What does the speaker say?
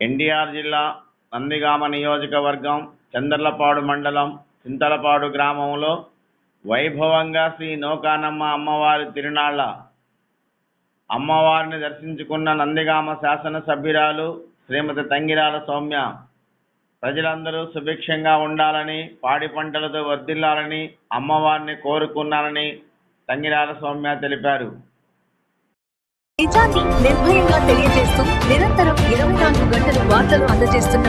ఎన్టీఆర్ జిల్లా నందిగామ నియోజకవర్గం చంద్రలపాడు మండలం చింతలపాడు గ్రామంలో వైభవంగా శ్రీ నౌకానమ్మ అమ్మవారి తిరునాళ్ళ అమ్మవారిని దర్శించుకున్న నందిగామ శాసనసభ్యురాలు శ్రీమతి తంగిరాల సౌమ్య. ప్రజలందరూ సుభిక్షంగా ఉండాలని పాడి పంటలతో వర్ధిల్లాలని అమ్మవారిని కోరుకున్నారని తంగిరాల సౌమ్య తెలిపారు. నిజాన్ని నిర్భయంగా తెలియజేస్తూ నిరంతరం వార్తలు అందజేస్తున్న